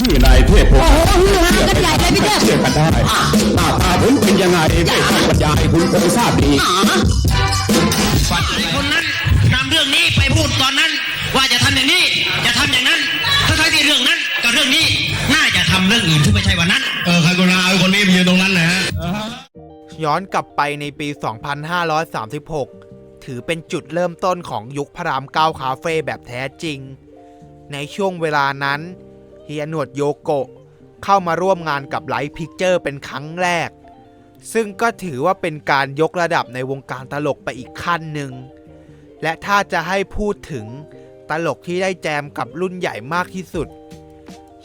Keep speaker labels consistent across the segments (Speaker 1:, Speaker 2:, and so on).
Speaker 1: ชื่อนายเทพพง
Speaker 2: โอ้
Speaker 1: ศ์
Speaker 2: โหฮือฮากันใหญ่เลยพี่เทพ
Speaker 1: เชื่อกันได้หน้าตาผมเป็นยังไงไม่ต้องบรรยายคุณคงทราบดี
Speaker 3: ฝันไอ้คนนั้นนำเรื่องนี้ไปพูดตอนนั้น ว่าจะทำอย่างนี้จะทำอย่างนั้นทั้งๆที่เรื่องนั้นกับเรื่องนี้น่าจะทำเรื่องอื่นที่ไม่ใช่วันนั้น
Speaker 4: เออใครก็นาเอาคนนี้ไปยืนตรงนั้นนะฮะ
Speaker 5: ย้อนกลับไปในปี 2536 ถือเป็นจุดเริ่มต้นของยุคพระรามเก้าคาเฟ่แบบแท้จริง ในช่วงเวลานั้น เฮียหนวดโยโกะเข้ามาร่วมงานกับไลท์พิกเจอร์เป็นครั้งแรก ซึ่งก็ถือว่าเป็นการยกระดับในวงการตลกไปอีกขั้นหนึ่ง และถ้าจะให้พูดถึงตลกที่ได้แจมกับรุ่นใหญ่มากที่สุด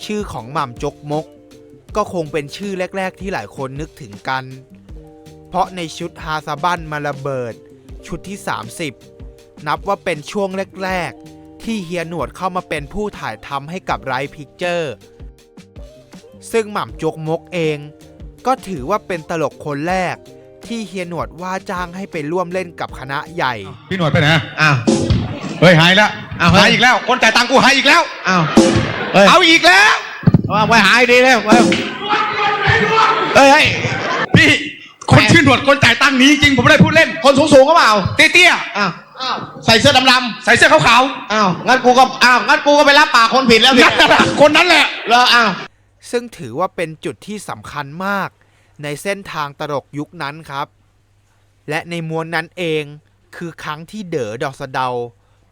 Speaker 5: ชื่อของหม่ำจกมก ก็คงเป็นชื่อแรก ๆ ที่หลายคนนึกถึงกัน เพราะในชุดฮาซาบันมาระเบิด ชุดที่ 30 นับว่าเป็นช่วงแรก ๆ ที่เฮียหนวดเข้ามาเป็นผู้ถ่ายทำให้กับไรพิกเจอร์ ซึ่งหม่ำจกมกเอง ก็ถือว่าเป็นตลกคนแรก ที่เฮียหนวดว่าจ้างให้ไปร่วมเล่นกับคณะใหญ่
Speaker 4: พี่หนวดไปไหน
Speaker 6: อ้าว
Speaker 4: เฮ้ยหายแล้ว
Speaker 6: อ้าวเฮ้ย
Speaker 4: หายอีกแล้ว คนจ่ายตังค์กูหายอีกแล้ว
Speaker 6: อ้าวเฮ้ย
Speaker 4: เอาอีกแล้ว
Speaker 6: เอาไปหายดีเลยไปเฮ้ยเฮ้ย
Speaker 4: พี่ คนชื่อหนวดคนจ่ายตังค์หนี้จริงผมไม่ได้พูดเล่น
Speaker 6: คนสูงสูงๆก็เปล่า
Speaker 4: เตี้ย
Speaker 6: อ้าว อ้าวใส่เสื้อดำ
Speaker 4: ๆใส่เสื้อขาว
Speaker 6: ๆอ้าวงั้นกูก็อ้าวงั้นกูก็ไปรับปากคนผิดแล้ว
Speaker 4: ๆ
Speaker 6: สิ
Speaker 4: นั่นแหละคนนั้นแหละ
Speaker 6: แล้วอ้าว
Speaker 5: ซึ่งถือว่าเป็นจุดที่สำคัญมาก ในเส้นทางตลกยุคนั้นครับ และในมวลนั้นเองคือครั้งที่เด๋อดอกสะเดา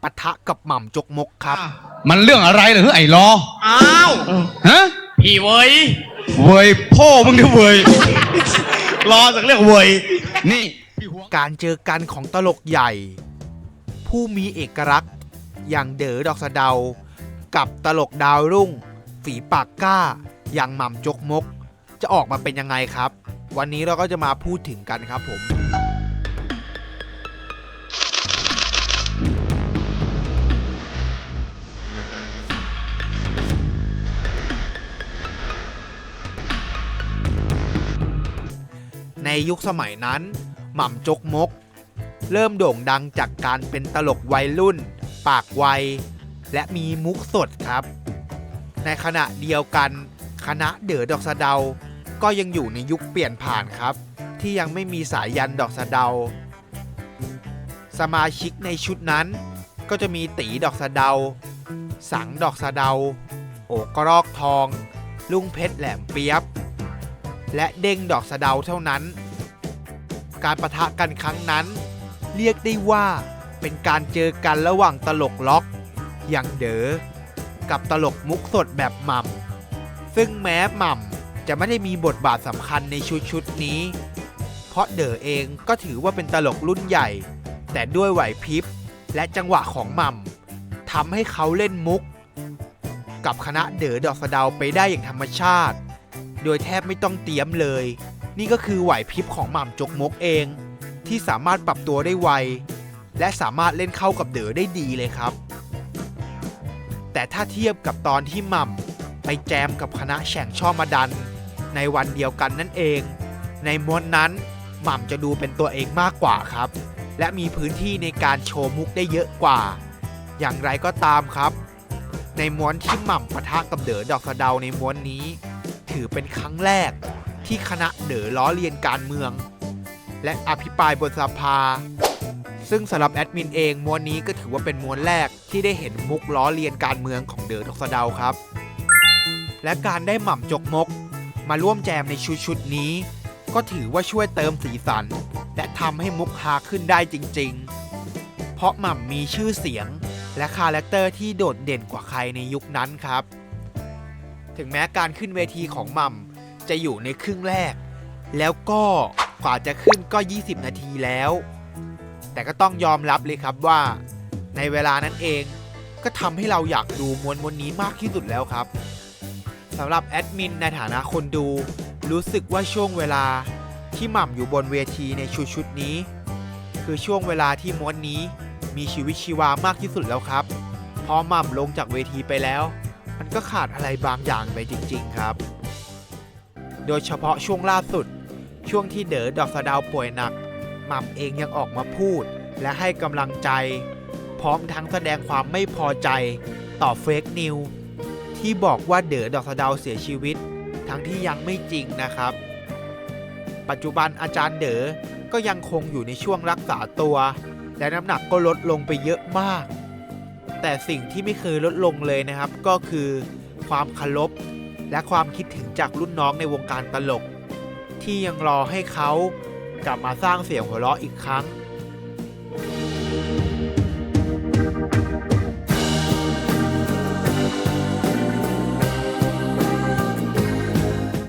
Speaker 5: ปะทะกับหม่ำจกมกครับ
Speaker 4: มันเรื่องอะไรเหรอไอ้รอ
Speaker 3: อ้าว
Speaker 4: ฮะ
Speaker 3: พี่เว้ย
Speaker 4: เวยพ่อมึงเนี่ยเวย
Speaker 6: รอสักเรื่องเว้ย
Speaker 4: นี่
Speaker 5: การเจอกันของตลกใหญ่ ผู้มีเอกลักษณ์ อย่างเด๋อดอกสะเดา กับตลกดาวรุ่ง ฝีปากกล้า อย่างหม่ำจกมก จะออกมาเป็นยังไงครับ วันนี้เราก็จะมาพูดถึงกันครับผมในยุคสมัยนั้น หม่ำจกมก เริ่มโด่งดังจากการเป็นตลกวัยรุ่น ปากไว และมีมุกสดครับ ในขณะเดียวกัน คณะเด๋อดอกสะเดา ก็ยังอยู่ในยุคเปลี่ยนผ่านครับ ที่ยังไม่มีสายยันดอกสะเดา สมาชิกในชุดนั้น ก็จะมีตีดอกสะเดา สังดอกสะเดา โอกรอกทอง ลุงเพชรแหลมเปียบ และเด้งดอกสะเดาเท่านั้น การประทะกันครั้งนั้น เรียกได้ว่าเป็นการเจอกันระหว่างตลกล็อก อย่างเด๋อกับตลกมุกสดแบบหม่ำซึ่งแม้หม่ำจะไม่ได้มีบทบาทสำคัญในชุดชุดนี้ เพราะเด๋อเองก็ถือว่าเป็นตลกรุ่นใหญ่ แต่ด้วยไหวพริบและจังหวะของหม่ำทำให้เขาเล่นมุก กับคณะเด๋อดอกสะดาวไปได้อย่างธรรมชาติ โดยแทบไม่ต้องเตรียมเลย นี่ก็คือไหวพริบของหม่ำจกมกเอง ที่สามารถปรับตัวได้ไว และสามารถเล่นเข้ากับเด๋อได้ดีเลยครับ แต่ถ้าเทียบกับตอนที่หม่ำไปแจมกับคณะแฉ่งช่อมาดัน ในวันเดียวกันนั่นเอง ในม้วนนั้นหม่ำจะดูเป็นตัวเองมากกว่าครับ และมีพื้นที่ในการโชว์มุกได้เยอะกว่า อย่างไรก็ตามครับ ในม้วนที่หม่ำปะทะกับเด๋อดอกสะเดาในม้วนนี้ ถือเป็นครั้งแรกที่คณะเด๋อล้อเลียนการเมือง และอภิปรายบนสภา ซึ่งสำหรับแอดมินเองม้วนนี้ก็ถือว่าเป็นม้วนแรกที่ได้เห็นมุกล้อเลียนการเมืองของเดอดอกสเดาครับ และการได้หม่ำจกมก มาร่วมแจมในชุดชุดนี้ ก็ถือว่าช่วยเติมสีสัน และทำให้มุกฮาขึ้นได้จริง ๆ เพราะหม่ำมีชื่อเสียง และคาแรคเตอร์ที่โดดเด่นกว่าใครในยุคนั้นครับ ถึงแม้การขึ้นเวทีของหม่ำจะอยู่ในครึ่งแรก แล้วก็ กว่าจะขึ้นก็ 20 นาทีแล้ว แต่ก็ต้องยอมรับเลยครับว่า ในเวลานั้นเองก็ทำให้เราอยากดูมวลมวลนี้มากที่สุดแล้วครับสำหรับแอดมินในฐานะคนดู รู้สึกว่าช่วงเวลาที่หม่ำอยู่บนเวทีในชุดชุดนี้ คือช่วงเวลาที่ม้วนนี้มีชีวิตชีวามากที่สุดแล้วครับ พอหม่ำลงจากเวทีไปแล้ว มันก็ขาดอะไรบางอย่างไปจริง ๆ ครับ โดยเฉพาะช่วงล่าสุด ช่วงที่เด๋อดอกสะดาวป่วยหนักหม่ำเองยังออกมาพูด และให้กำลังใจ พร้อมทั้งแสดงความไม่พอใจต่อเฟกนิวที่บอกว่าเด๋อดอกสะดาวเสียชีวิต ทั้งที่ยังไม่จริงนะครับ ปัจจุบันอาจารย์เด๋อก็ยังคงอยู่ในช่วงรักษาตัว และน้ำหนักก็ลดลงไปเยอะมาก แต่สิ่งที่ไม่เคยลดลงเลยนะครับ ก็คือความเคารพและความคิดถึงจากรุ่นน้องในวงการตลก ที่ยังรอให้เขากลับมาสร้างเสียงหัวเราะอีกครั้ง